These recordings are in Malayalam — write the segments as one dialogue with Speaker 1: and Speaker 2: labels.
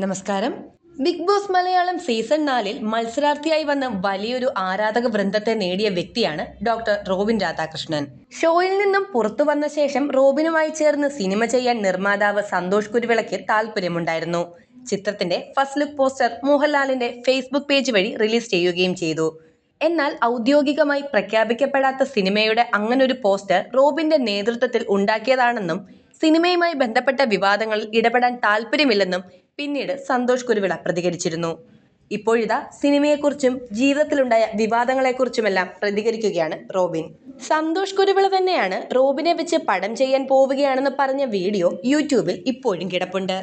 Speaker 1: നമസ്കാരം. ബിഗ് ബോസ് മലയാളം സീസൺ നാലിൽ മത്സരാർത്ഥിയായി വന്ന വലിയൊരു ആരാധക വൃന്ദത്തെ നേടിയ വ്യക്തിയാണ് ഡോക്ടർ റോബിൻ രാധാകൃഷ്ണൻ. ഷോയിൽ നിന്നും പുറത്തു വന്ന ശേഷം റോബിനുമായി ചേർന്ന് സിനിമ ചെയ്യാൻ നിർമ്മാതാവ് സന്തോഷ് കുരുവിളയ്ക്ക് താല്പര്യമുണ്ടായിരുന്നു. ചിത്രത്തിന്റെ ഫസ്റ്റ് ലുക്ക് പോസ്റ്റർ മോഹൻലാലിന്റെ ഫേസ്ബുക്ക് പേജ് വഴി റിലീസ് ചെയ്യുകയും ചെയ്തു. എന്നാൽ ഔദ്യോഗികമായി പ്രഖ്യാപിക്കപ്പെടാത്ത സിനിമയുടെ അങ്ങനൊരു പോസ്റ്റർ റോബിന്റെ നേതൃത്വത്തിൽ ഉണ്ടാക്കിയതാണെന്നും സിനിമയുമായി ബന്ധപ്പെട്ട വിവാദങ്ങളിൽ ഇടപെടാൻ താല്പര്യമില്ലെന്നും പിന്നീട് സന്തോഷ് കുരുവിള പ്രതികരിച്ചിരുന്നു. ഇപ്പോഴിതാ സിനിമയെക്കുറിച്ചും ജീവിതത്തിലുണ്ടായ വിവാദങ്ങളെക്കുറിച്ചുമെല്ലാം പ്രതികരിക്കുകയാണ് റോബിൻ. സന്തോഷ് കുരുവിള തന്നെയാണ് റോബിനെ വെച്ച് പടം ചെയ്യാൻ പോവുകയാണെന്ന് പറഞ്ഞ വീഡിയോ യൂട്യൂബിൽ ഇപ്പോഴും കിടപ്പുണ്ട്.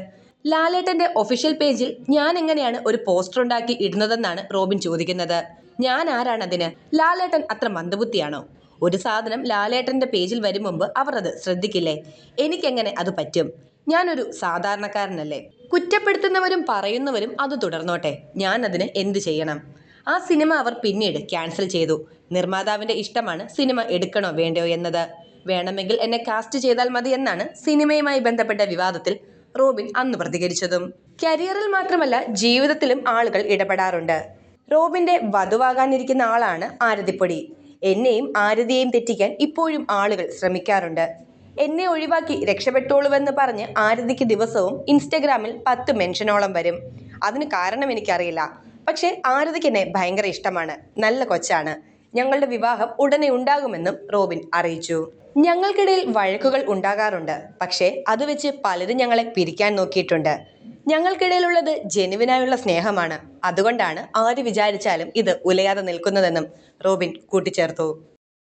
Speaker 1: ലാലേട്ടന്റെ ഒഫീഷ്യൽ പേജിൽ ഞാൻ എങ്ങനെയാണ് ഒരു പോസ്റ്റർ ഉണ്ടാക്കി ഇടുന്നതെന്നാണ് റോബിൻ ചോദിക്കുന്നത്. ഞാൻ ആരാണ് അതിന്? ലാലേട്ടൻ അത്ര മന്ദബുദ്ധിയാണോ? ഒരു സാധനം ലാലേട്ടന്റെ പേജിൽ വരും മുമ്പ് അവർ അത് ശ്രദ്ധിക്കില്ലേ? എനിക്കെങ്ങനെ അത് പറ്റും? ഞാനൊരു സാധാരണക്കാരനല്ലേ? കുറ്റപ്പെടുത്തുന്നവരും പറയുന്നവരും അത് തുടർന്നോട്ടെ. ഞാൻ അതിന് എന്ത് ചെയ്യണം? ആ സിനിമ അവർ പിന്നീട് ക്യാൻസൽ ചെയ്തു. നിർമ്മാതാവിന്റെ ഇഷ്ടമാണ് സിനിമ എടുക്കണോ വേണ്ടയോ എന്നത്. വേണമെങ്കിൽ എന്നെ കാസ്റ്റ് ചെയ്താൽ മതി എന്നാണ് സിനിമയുമായി ബന്ധപ്പെട്ട വിവാദത്തിൽ റോബിൻ അന്ന് പ്രതികരിച്ചതും. കരിയറിൽ മാത്രമല്ല ജീവിതത്തിലും ആളുകൾ ഇടപെടാറുണ്ട്. റോബിന്റെ വധുവാകാനിരിക്കുന്ന ആളാണ് ആരതിപ്പൊടി. എന്നെയും ആരതിയെയും തെറ്റിക്കാൻ ഇപ്പോഴും ആളുകൾ ശ്രമിക്കാറുണ്ട്. എന്നെ ഒഴിവാക്കി രക്ഷപ്പെട്ടോളുവെന്ന് പറഞ്ഞ് ആരതിക്ക് ദിവസവും ഇൻസ്റ്റഗ്രാമിൽ പത്ത് മെൻഷനോളം വരും. അതിന് കാരണം എനിക്കറിയില്ല. പക്ഷേ ആരതിക്ക് എന്നെ ഭയങ്കര ഇഷ്ടമാണ്. നല്ല കൊച്ചാണ്. ഞങ്ങളുടെ വിവാഹം ഉടനെ ഉണ്ടാകുമെന്നും റോബിൻ അറിയിച്ചു. ഞങ്ങൾക്കിടയിൽ വഴക്കുകൾ ഉണ്ടാകാറുണ്ട്. പക്ഷേ അത് വെച്ച് പലരും ഞങ്ങളെ പിരിക്കാൻ നോക്കിയിട്ടുണ്ട്. ഞങ്ങൾക്കിടയിലുള്ളത് ജനുവിനായുള്ള സ്നേഹമാണ്. അതുകൊണ്ടാണ് ആര് വിചാരിച്ചാലും ഇത് ഉലയാതെ നിൽക്കുന്നതെന്നും റോബിൻ കൂട്ടിച്ചേർത്തു.